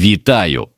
Вітаю!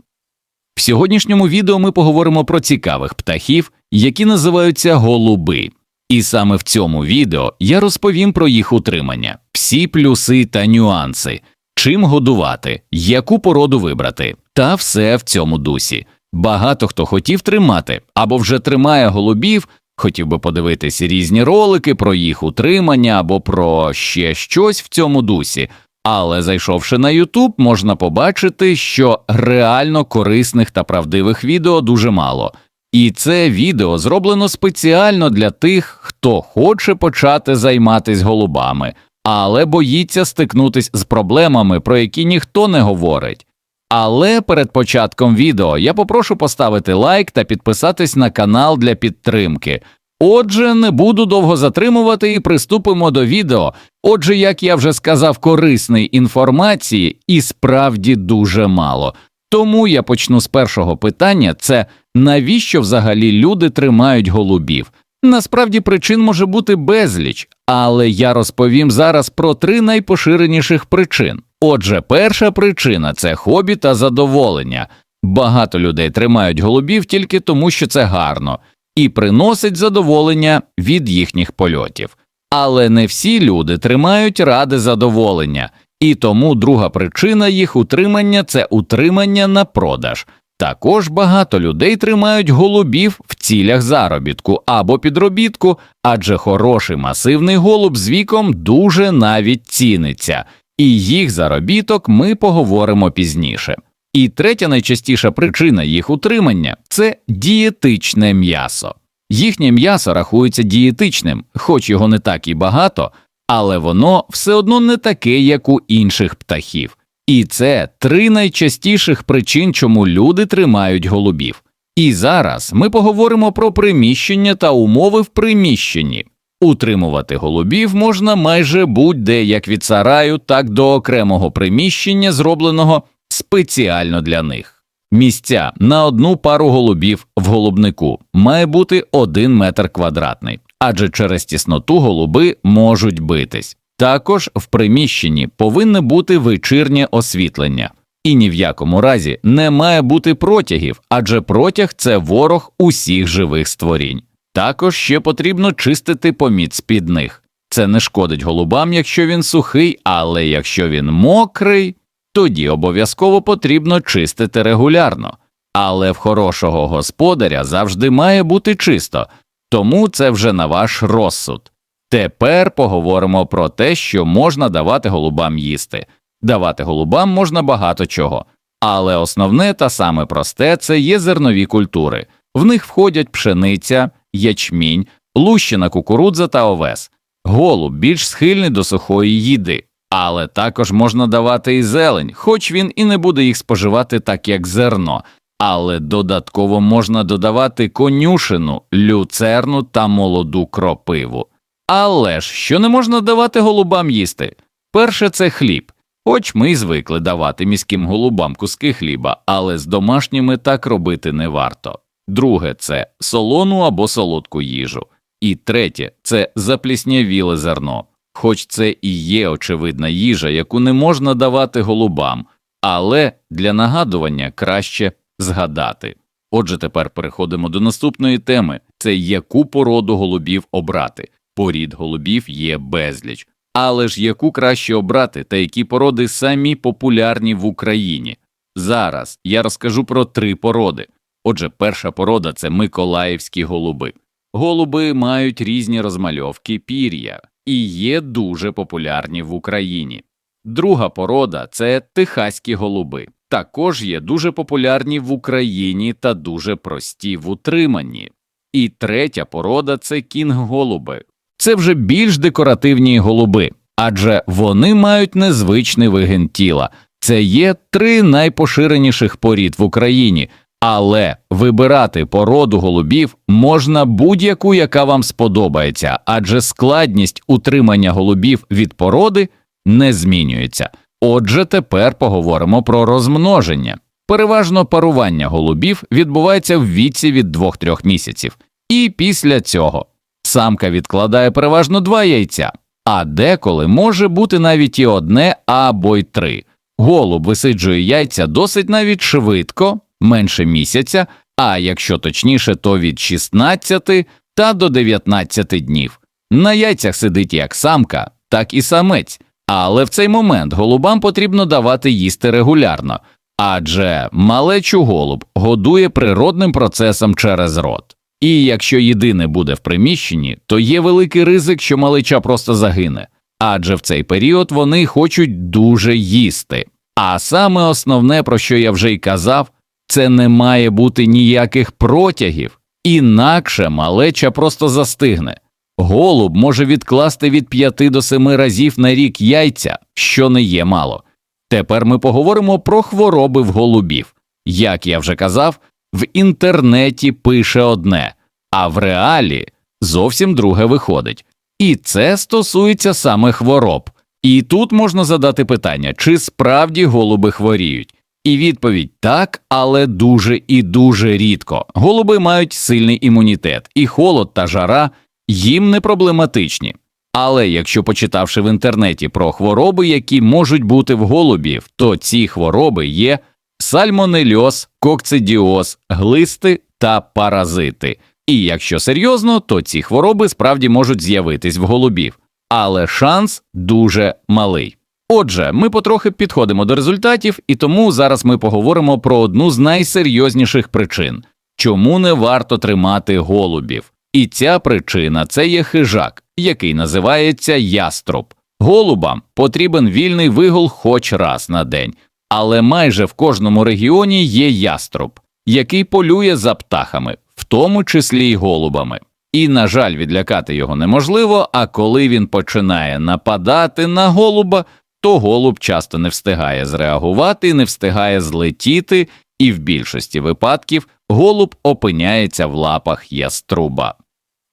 В сьогоднішньому відео ми поговоримо про цікавих птахів, які називаються голуби. І саме в цьому відео я розповім про їх утримання, всі плюси та нюанси, чим годувати, яку породу вибрати, та все в цьому дусі. Багато хто хотів тримати або вже тримає голубів, хотів би подивитись різні ролики про їх утримання або про ще щось в цьому дусі. Але зайшовши на YouTube, можна побачити, що реально корисних та правдивих відео дуже мало. І це відео зроблено спеціально для тих, хто хоче почати займатися голубами, але боїться стикнутись з проблемами, про які ніхто не говорить. Але перед початком відео я попрошу поставити лайк та підписатись на канал для підтримки. Отже, не буду довго затримувати і приступимо до відео. Отже, як я вже сказав, корисної інформації і справді дуже мало. Тому я почну з першого питання: це навіщо взагалі люди тримають голубів? Насправді причин може бути безліч, але я розповім зараз про три найпоширеніших причин. Отже, перша причина це хобі та задоволення. Багато людей тримають голубів тільки тому, що це гарно, і приносить задоволення від їхніх польотів. Але не всі люди тримають ради задоволення, і тому друга причина їх утримання це утримання на продаж. Також багато людей тримають голубів в цілях заробітку або підробітку, адже хороший масивний голуб з віком дуже навіть ціниться, і їх заробіток ми поговоримо пізніше. І третя найчастіша причина їх утримання це дієтичне м'ясо. Їхнє м'ясо рахується дієтичним, хоч його не так і багато, але воно все одно не таке, як у інших птахів. І це три найчастіших причин, чому люди тримають голубів. І зараз ми поговоримо про приміщення та умови в приміщенні. Утримувати голубів можна майже будь-де як від сараю, так до окремого приміщення, зробленого спеціально для них. Місця на одну пару голубів в голубнику має бути один метр квадратний, адже через тісноту голуби можуть битись. Також в приміщенні повинне бути вечірнє освітлення, і ні в якому разі не має бути протягів, адже протяг це ворог усіх живих створінь. Також ще потрібно чистити поміт з-під них. Це не шкодить голубам, якщо він сухий, але якщо він мокрий, тоді обов'язково потрібно чистити регулярно. Але в хорошого господаря завжди має бути чисто, тому це вже на ваш розсуд. Тепер поговоримо про те, що можна давати голубам їсти. Давати голубам можна багато чого, але основне та саме просте це є зернові культури. В них входять пшениця, ячмінь, лущена кукурудза та овес. Голуб більш схильний до сухої їди, але також можна давати і зелень, хоч він і не буде їх споживати так, як зерно, але додатково можна додавати конюшину, люцерну та молоду кропиву. Але ж що не можна давати голубам їсти? Перше це хліб. Хоч ми й звикли давати міським голубам куски хліба, але з домашніми так робити не варто. Друге це солону або солодку їжу. І третє це запліснявіле зерно. Хоч це і є очевидна їжа, яку не можна давати голубам, але для нагадування краще згадати. Отже, тепер переходимо до наступної теми це яку породу голубів обрати. Порід голубів є безліч, але ж яку краще обрати та які породи самі популярні в Україні. Зараз я розкажу про три породи. Отже, перша порода це миколаївські голуби. Голуби мають різні розмальовки пір'я і є дуже популярні в Україні. Друга порода це техаські голуби, також є дуже популярні в Україні та дуже прості в утриманні. І третя порода це кінг-голуби. Це вже більш декоративні голуби, адже вони мають незвичний вигін тіла. Це є три найпоширеніших порід в Україні, але вибирати породу голубів можна будь-яку, яка вам сподобається, адже складність утримання голубів від породи не змінюється. Отже, тепер поговоримо про розмноження. Переважно парування голубів відбувається в віці від 2-3 місяців, і після цього самка відкладає переважно два яйця, а деколи може бути навіть і одне або й три. Голуб висиджує яйця досить навіть швидко, менше місяця, а якщо точніше, то від 16 та до 19 днів. На яйцях сидить як самка, так і самець, але в цей момент голубам потрібно давати їсти регулярно, адже малечу голуб годує природним процесом через рот. І якщо єдине буде в приміщенні, то є великий ризик, що малеча просто загине, адже в цей період вони хочуть дуже їсти. А саме основне, про що я вже й казав, це не має бути ніяких протягів, інакше малеча просто застигне. Голуб може відкласти від 5 до 7 разів на рік яйця, що не є мало. Тепер ми поговоримо про хвороби в голубів. Як я вже казав, в інтернеті пише одне, а в реалі зовсім друге виходить. І це стосується саме хвороб. І тут можна задати питання, чи справді голуби хворіють. І відповідь так, але дуже і дуже рідко. Голуби мають сильний імунітет, і холод та жара їм не проблематичні. Але якщо почитавши в інтернеті про хвороби, які можуть бути в голубів, то ці хвороби є сальмонельоз, кокцидіоз, глисти та паразити. І якщо серйозно, то ці хвороби справді можуть з'явитись в голубів, але шанс дуже малий. Отже, ми потрохи підходимо до результатів, і тому зараз ми поговоримо про одну з найсерйозніших причин, чому не варто тримати голубів. І ця причина це є хижак, який називається яструб. Голубам потрібен вільний вигул хоч раз на день, але майже в кожному регіоні є яструб, який полює за птахами, в тому числі й голубами. І, на жаль, відлякати його неможливо, а коли він починає нападати на голуба, то голуб часто не встигає зреагувати, не встигає злетіти, і в більшості випадків голуб опиняється в лапах яструба.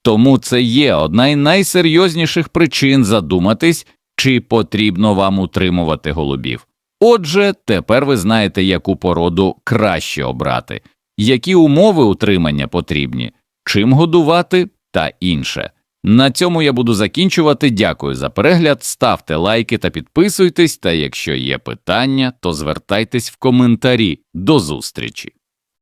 Тому це є одна із найсерйозніших причин задуматись, чи потрібно вам утримувати голубів. Отже, тепер ви знаєте, яку породу краще обрати, які умови утримання потрібні, чим годувати та інше. На цьому я буду закінчувати. Дякую за перегляд. Ставте лайки та підписуйтесь. Та якщо є питання, то звертайтесь в коментарі. До зустрічі!